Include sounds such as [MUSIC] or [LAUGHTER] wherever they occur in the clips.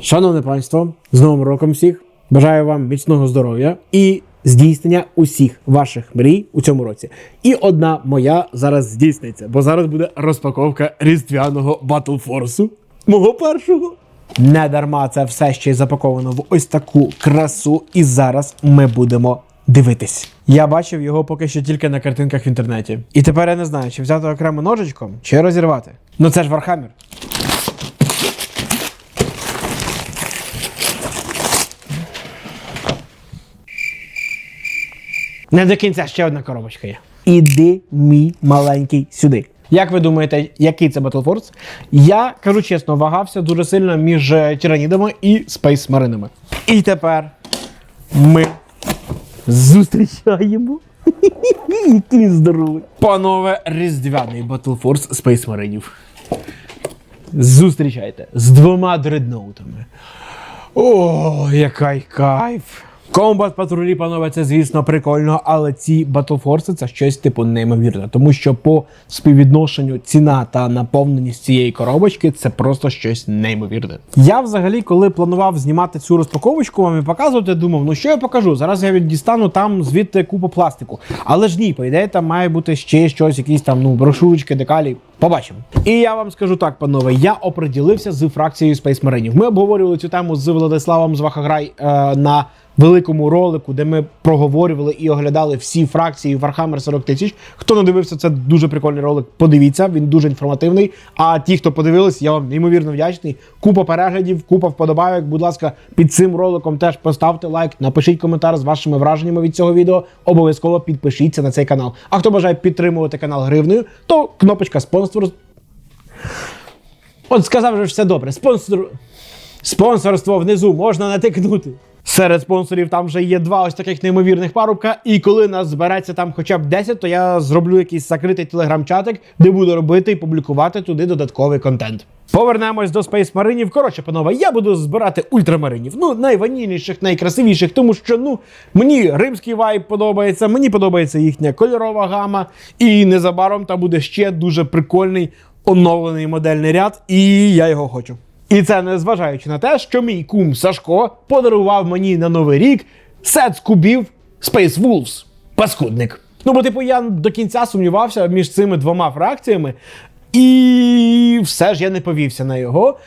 Шановне панство, з Новим роком всіх! Бажаю вам міцного здоров'я і здійснення усіх ваших мрій у цьому році. І одна моя зараз здійсниться, бо зараз буде розпаковка різдвяного Force, мого першого. Не дарма це все ще й запаковано в ось таку красу, і зараз ми будемо дивитись. Я бачив його поки що тільки на картинках в інтернеті. І тепер я не знаю, чи взяти окремо ножичком, чи розірвати. Ну це ж Вархаммер. Не до кінця ще одна коробочка є. Іди, мій маленький, сюди. Як ви думаєте, який це Battle Force? Я кажу чесно, вагався дуже сильно між е, тиранідами і Space Маринами. І тепер ми зустрічаємо. [LAUGHS] Який він здоровий. Панове різдвяний Battle Force Space Маринів. Зустрічайте з двома дредноутами. О, який кайф! Комбат патрулі, панове, це звісно прикольно, але ці Force це щось типу неймовірне, тому що по співвідношенню ціна та наповненість цієї коробочки це просто щось неймовірне. Я взагалі, коли планував знімати цю розпаковочку, вам і показувати, думав, ну що я покажу? Зараз я дістану там звідти купу пластику. Але ж ні, по ідеї, там має бути ще щось, якісь там ну брошурочки, декалі. Побачимо. І я вам скажу так, панове, я оприділився з фракцією Space Marine. Ми обговорювали цю тему з Владиславом Звахаграй е, на великому ролику, де ми проговорювали і оглядали всі фракції Warhammer 40 тисяч. Хто не дивився, це дуже прикольний ролик. Подивіться, він дуже інформативний. А ті, хто подивились, я вам неймовірно вдячний. Купа переглядів, купа вподобайок. Будь ласка, під цим роликом теж поставте лайк, напишіть коментар з вашими враженнями від цього відео. Обов'язково підпишіться на цей канал. А хто бажає підтримувати канал гривнею, то кнопочка спонсор. От сказав же все добре. Спонсор. Спонсорство внизу можна натикнути. Серед спонсорів там вже є два ось таких неймовірних парубка. І коли нас збереться там хоча б 10, то я зроблю якийсь закритий телеграм-чатик, де буду робити і публікувати туди додатковий контент. Повернемось до Space Маринів. Коротше, панове, я буду збирати ультрамаринів. Ну, найванільніших, найкрасивіших, тому що ну мені римський вайб подобається, мені подобається їхня кольорова гама. І незабаром там буде ще дуже прикольний оновлений модельний ряд, і я його хочу. І це не зважаючи на те, що мій кум Сашко подарував мені на новий рік сет з кубів Space Wolves. Паскудник. Ну, бо, типу, я до кінця сумнівався між цими двома фракціями, і все ж я не повівся на його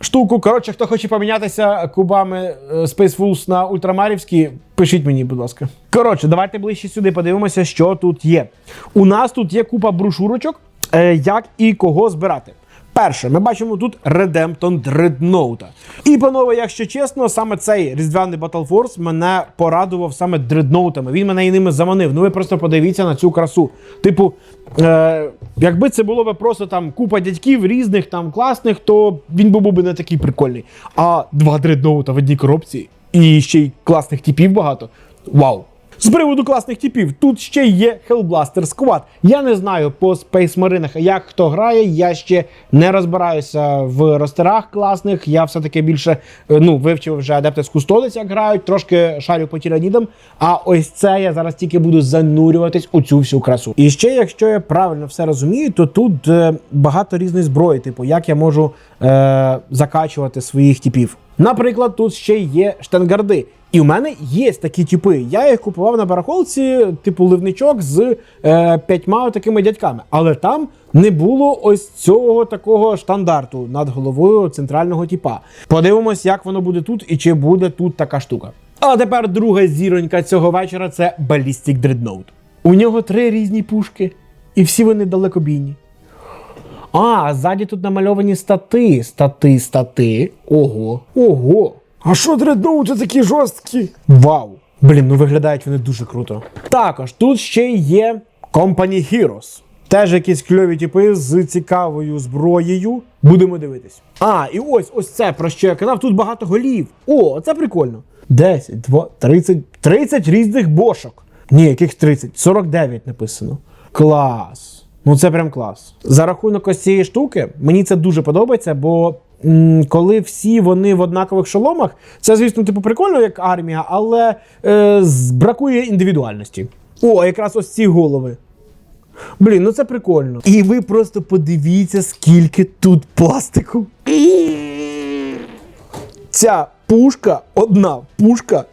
штуку. Коротше, хто хоче помінятися кубами е, Space Wolves на ультрамарівські, пишіть мені, будь ласка. Коротше, давайте ближче сюди подивимося, що тут є. У нас тут є купа брошурочок, е, як і кого збирати. Перше, ми бачимо тут Redempton Dreadnought. І, панове, якщо чесно, саме цей різдвяний Battle Force мене порадував саме дредноутами. Він мене і ними заманив. Ну ви просто подивіться на цю красу. Типу, е, якби це було б просто там купа дядьків різних, там класних, то він був би не такий прикольний. А два дредноута в одній коробці і ще й класних типів багато. Вау! З приводу класних типів, тут ще є Hellblaster Squad. Я не знаю по Space Marine, як хто грає, я ще не розбираюся в ростерах класних. Я все-таки більше е, ну, вивчив вже Adeptus Custodes, як грають, трошки шарю по тіранідам. А ось це я зараз тільки буду занурюватись у цю всю красу. І ще, якщо я правильно все розумію, то тут е, багато різної зброї, типу, як я можу е, закачувати своїх типів. Наприклад, тут ще є штангарди. І в мене є такі типи. Я їх купував на барахолці, типу ливничок з е, п'ятьма такими дядьками. Але там не було ось цього такого штандарту над головою центрального типа. Подивимось, як воно буде тут і чи буде тут така штука. А тепер друга зіронька цього вечора це Ballistic Dreadnought. У нього три різні пушки, і всі вони далекобійні. А, ззаді тут намальовані стати. Стати, стати. Ого. Ого. А що дредноути такі жорсткі? Вау! Блін, ну виглядають вони дуже круто. Також тут ще є Company Heroes. Теж якісь кльові типи з цікавою зброєю. Будемо дивитись. А, і ось ось це про що я казав. Тут багато голів. О, це прикольно. 10, 2, 30, 30 різних бошок. Ні, яких 30? 49 написано. Клас. Ну це прям клас. За рахунок ось цієї штуки, мені це дуже подобається, бо коли всі вони в однакових шоломах, це, звісно, типу прикольно, як армія, але е, бракує індивідуальності. О, якраз ось ці голови. Блін, ну це прикольно. І ви просто подивіться, скільки тут пластику. ця пушка, одна пушка,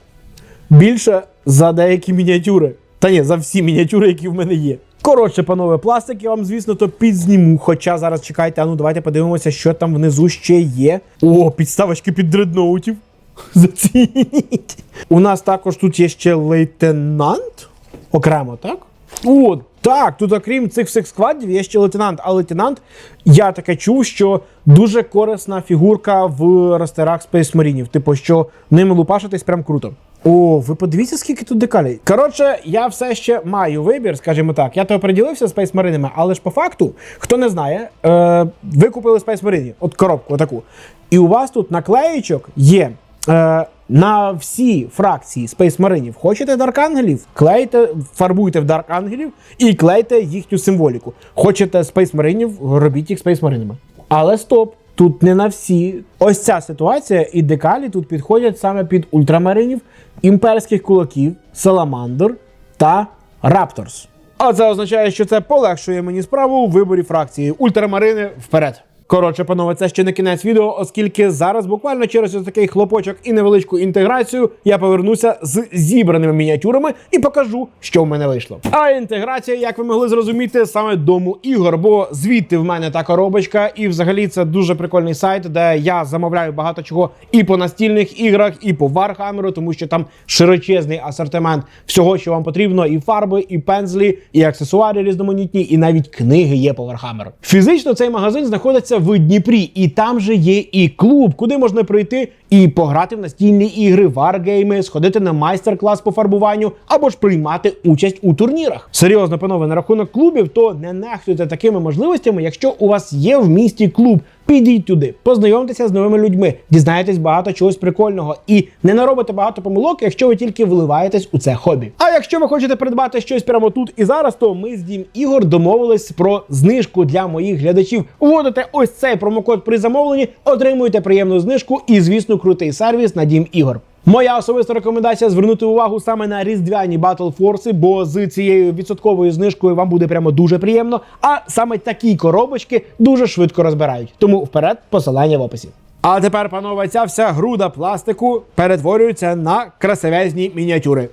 більше за деякі мініатюри. Та ні, за всі мініатюри, які в мене є. Коротше, панове, пластик я вам, звісно, то підзніму. Хоча зараз чекайте, а ну давайте подивимося, що там внизу ще є. О, підставочки під дредноутів. [LAUGHS] Зацініть. У нас також тут є ще лейтенант. Окремо, так? О, так, тут окрім цих всіх складів є ще лейтенант. А лейтенант, я таке чув, що дуже корисна фігурка в ростерах Space Marine. Типу, що ними лупашитись прям круто. О, ви подивіться, скільки тут декалей. Коротше, я все ще маю вибір, скажімо так. Я то оприділився з Space Marine, але ж по факту, хто не знає, е, ви купили Space Marine, от коробку отаку. І у вас тут наклеєчок є. Е, на всі фракції Space Marine хочете Дарк Ангелів, клейте, фарбуйте в Дарк Ангелів і клейте їхню символіку. Хочете Space Marine, робіть їх Space Marine. Але стоп! Тут не на всі. Ось ця ситуація і декалі тут підходять саме під ультрамаринів, імперських кулаків, саламандр та рапторс. А це означає, що це полегшує мені справу у виборі фракції. Ультрамарини вперед. Коротше, панове, це ще не кінець відео, оскільки зараз буквально через ось такий хлопочок і невеличку інтеграцію я повернуся з зібраними мініатюрами і покажу, що в мене вийшло. А інтеграція, як ви могли зрозуміти, саме дому ігор, бо звідти в мене та коробочка, і взагалі це дуже прикольний сайт, де я замовляю багато чого і по настільних іграх, і по Warhammer, тому що там широчезний асортимент всього, що вам потрібно: і фарби, і пензлі, і аксесуари різноманітні, і навіть книги є по Warhammer. Фізично цей магазин знаходиться в Дніпрі, і там же є і клуб, куди можна прийти і пограти в настільні ігри, варгейми, сходити на майстер-клас по фарбуванню або ж приймати участь у турнірах. Серйозно, панове, на рахунок клубів, то не нехтуйте такими можливостями, якщо у вас є в місті клуб. Підіть туди, познайомтеся з новими людьми, дізнаєтесь багато чогось прикольного і не наробите багато помилок, якщо ви тільки вливаєтесь у це хобі. А якщо ви хочете придбати щось прямо тут і зараз, то ми з Дім Ігор домовились про знижку для моїх глядачів. Вводите ось цей промокод при замовленні, отримуєте приємну знижку і, звісно, крутий сервіс на Дім Ігор. Моя особиста рекомендація звернути увагу саме на різдвяні Force, бо з цією відсотковою знижкою вам буде прямо дуже приємно. А саме такі коробочки дуже швидко розбирають. Тому вперед посилання в описі. А тепер, панове, ця вся груда пластику перетворюється на красивезні мініатюри.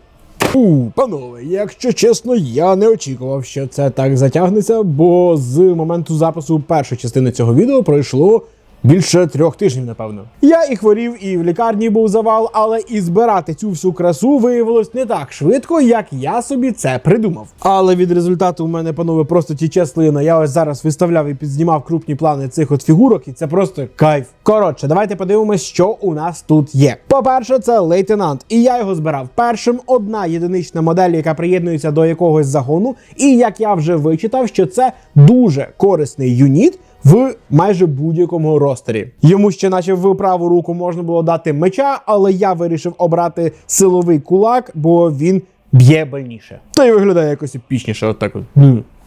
У, панове, якщо чесно, я не очікував, що це так затягнеться, бо з моменту запису першої частини цього відео пройшло більше трьох тижнів, напевно. Я і хворів, і в лікарні був завал, але і збирати цю всю красу виявилось не так швидко, як я собі це придумав. Але від результату у мене, панове, просто тіче слина. Я ось зараз виставляв і підзнімав крупні плани цих от фігурок, і це просто кайф. Коротше, давайте подивимось, що у нас тут є. По-перше, це лейтенант, і я його збирав першим. Одна єдинична модель, яка приєднується до якогось загону. І як я вже вичитав, що це дуже корисний юніт в майже будь-якому ростері. Йому ще, наче в праву руку, можна було дати меча, але я вирішив обрати силовий кулак, бо він б'є больніше. Та й виглядає якось епічніше, отак от.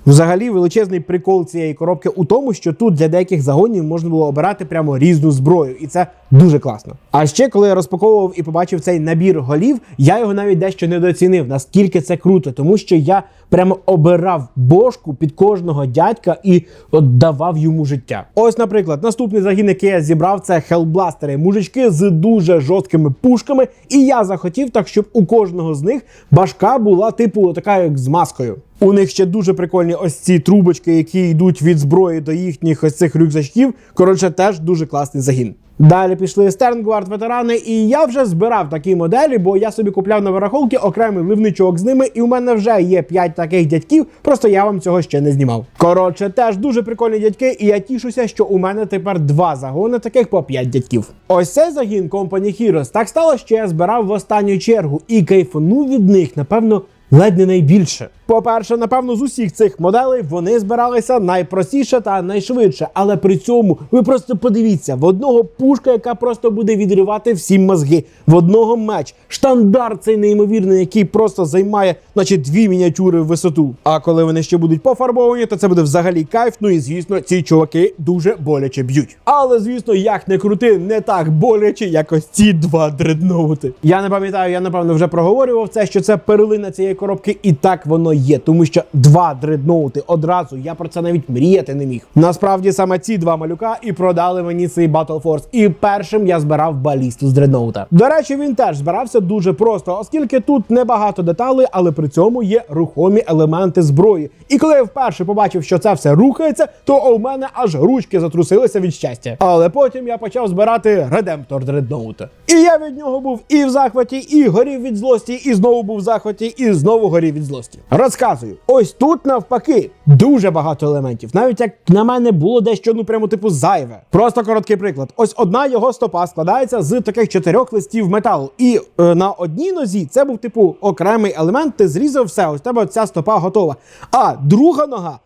Взагалі, величезний прикол цієї коробки у тому, що тут для деяких загонів можна було обирати прямо різну зброю, і це дуже класно. А ще коли я розпаковував і побачив цей набір голів, я його навіть дещо недооцінив, наскільки це круто, тому що я прямо обирав бошку під кожного дядька і отдавав йому життя. Ось, наприклад, наступний загін, який я зібрав, це хелбластери, мужички з дуже жорсткими пушками. І я захотів так, щоб у кожного з них башка була типу така, як з маскою. У них ще дуже прикольні ось ці трубочки, які йдуть від зброї до їхніх ось цих рюкзачків. Коротше, теж дуже класний загін. Далі пішли Стернгвард ветерани, і я вже збирав такі моделі, бо я собі купляв на вирахунки окремий ливничок з ними, і у мене вже є 5 таких дядьків, просто я вам цього ще не знімав. Коротше, теж дуже прикольні дядьки, і я тішуся, що у мене тепер два загони таких по 5 дядьків. Ось цей загін Company Heroes так стало, що я збирав в останню чергу і кайфанув від них, напевно. Ледь не найбільше. По-перше, напевно, з усіх цих моделей вони збиралися найпростіше та найшвидше. Але при цьому ви просто подивіться: в одного пушка, яка просто буде відривати всі мозги, в одного меч. Штандарт цей неймовірний, який просто займає, наче дві мініатюри в висоту. А коли вони ще будуть пофарбовані, то це буде взагалі кайф. Ну і звісно, ці чуваки дуже боляче б'ють. Але звісно, як не крути, не так боляче, як ось ці два дредноути. Я не пам'ятаю, я напевно вже проговорював це, що це перлина цієї коробки, і так воно є, тому що два дредноути одразу я про це навіть мріяти не міг. Насправді саме ці два малюка і продали мені цей Battle Force. І першим я збирав балісту з дредноута. До речі, він теж збирався дуже просто, оскільки тут небагато деталей, але при цьому є рухомі елементи зброї. І коли я вперше побачив, що це все рухається, то у мене аж ручки затрусилися від щастя. Але потім я почав збирати редемптор дредноута. І я від нього був і в захваті, і горів від злості, і знову був в захваті, і знову горів від злості. Розказую, ось тут навпаки дуже багато елементів. Навіть як на мене було дещо ну прямо типу зайве. Просто короткий приклад. Ось одна його стопа складається з таких чотирьох листів металу. І е, на одній нозі це був типу окремий елемент. Ти зрізав все. Ось тебе ця стопа готова. А друга нога,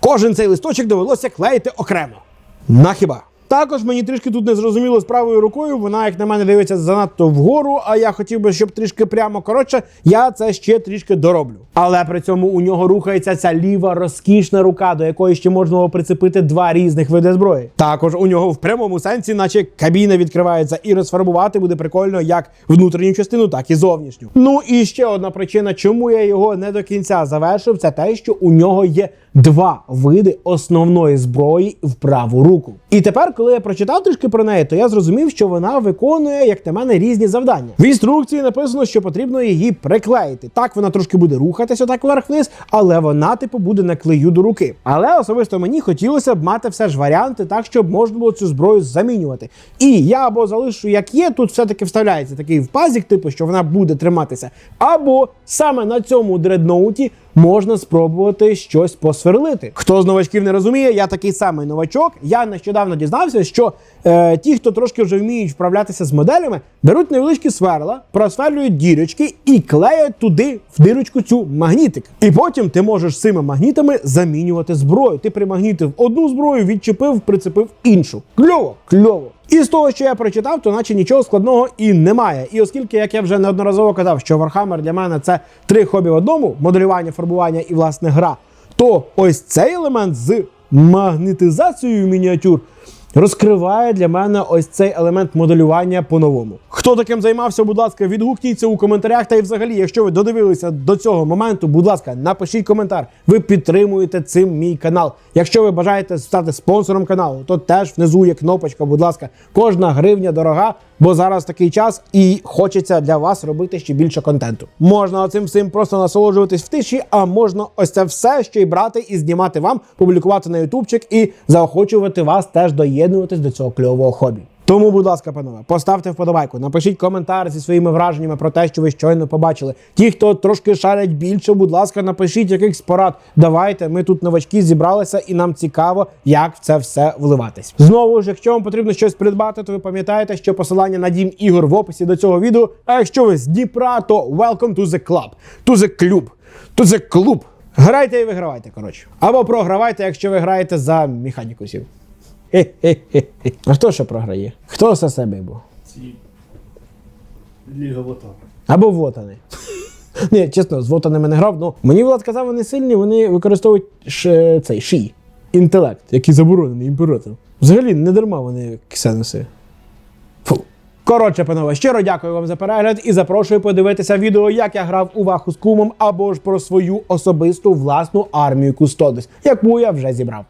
кожен цей листочок довелося клеїти окремо. Нахіба? Також мені трішки тут не зрозуміло з правою рукою. Вона, як на мене, дивиться занадто вгору. А я хотів би, щоб трішки прямо. Коротше, я це ще трішки дороблю. Але при цьому у нього рухається ця ліва розкішна рука, до якої ще можна було прицепити два різних види зброї. Також у нього в прямому сенсі, наче кабіна відкривається, і розфарбувати буде прикольно як внутрішню частину, так і зовнішню. Ну і ще одна причина, чому я його не до кінця завершив, це те, що у нього є два види основної зброї в праву руку. І тепер, коли я прочитав трішки про неї, то я зрозумів, що вона виконує, як на мене, різні завдання. В інструкції написано, що потрібно її приклеїти. Так вона трошки буде рухатися так вверх-вниз, але вона, типу, буде на клею до руки. Але особисто мені хотілося б мати все ж варіанти, так щоб можна було цю зброю замінювати. І я або залишу як є, тут все-таки вставляється такий впазик, типу, що вона буде триматися. Або саме на цьому дредноуті можна спробувати щось посверлити. Хто з новачків не розуміє, я такий самий новачок. Я нещодавно дізнався, що е, ті, хто трошки вже вміють вправлятися з моделями, беруть невеличкі сверла, просверлюють дірочки і клеять туди в дирочку цю магнітик. І потім ти можеш цими магнітами замінювати зброю. Ти примагнітив одну зброю, відчепив, прицепив іншу. Кльово, кльово. І з того, що я прочитав, то наче нічого складного і немає. І оскільки, як я вже неодноразово казав, що Warhammer для мене це три хобі в одному: моделювання, фарбування і власне гра, то ось цей елемент з магнетизацією мініатюр розкриває для мене ось цей елемент моделювання по-новому. Хто таким займався, будь ласка, відгукніться у коментарях. Та й взагалі, якщо ви додивилися до цього моменту, будь ласка, напишіть коментар. Ви підтримуєте цим мій канал. Якщо ви бажаєте стати спонсором каналу, то теж внизу є кнопочка, будь ласка, кожна гривня дорога, бо зараз такий час і хочеться для вас робити ще більше контенту. Можна оцим всім просто насолоджуватись в тиші, а можна ось це все ще й брати і знімати вам, публікувати на ютубчик і заохочувати вас теж доєднуватись до цього кльового хобі. Тому, будь ласка, панове, поставте вподобайку, напишіть коментар зі своїми враженнями про те, що ви щойно побачили. Ті, хто трошки шарять більше, будь ласка, напишіть якихось порад. Давайте, ми тут новачки зібралися, і нам цікаво, як в це все вливатись. Знову ж, якщо вам потрібно щось придбати, то ви пам'ятаєте, що посилання на дім ігор в описі до цього відео. А якщо ви з Дніпра, то welcome to the club, to the club, to the club. Грайте і вигравайте, коротше. Або програвайте, якщо ви граєте за механікусів. Хе-хе-хе. А хто ще програє? Хто за себе був? Ці Ліга Вотана. Або вотани. [LAUGHS] Ні, чесно, з вотанами не грав. Ну мені Влад казав, вони сильні, вони використовують ш, цей ший. Інтелект, який заборонений імператором. Взагалі не дарма вони ксеноси. Фу. Коротше, панове, щиро дякую вам за перегляд і запрошую подивитися відео, як я грав у ваху з кумом або ж про свою особисту власну армію Кустодис, яку я вже зібрав.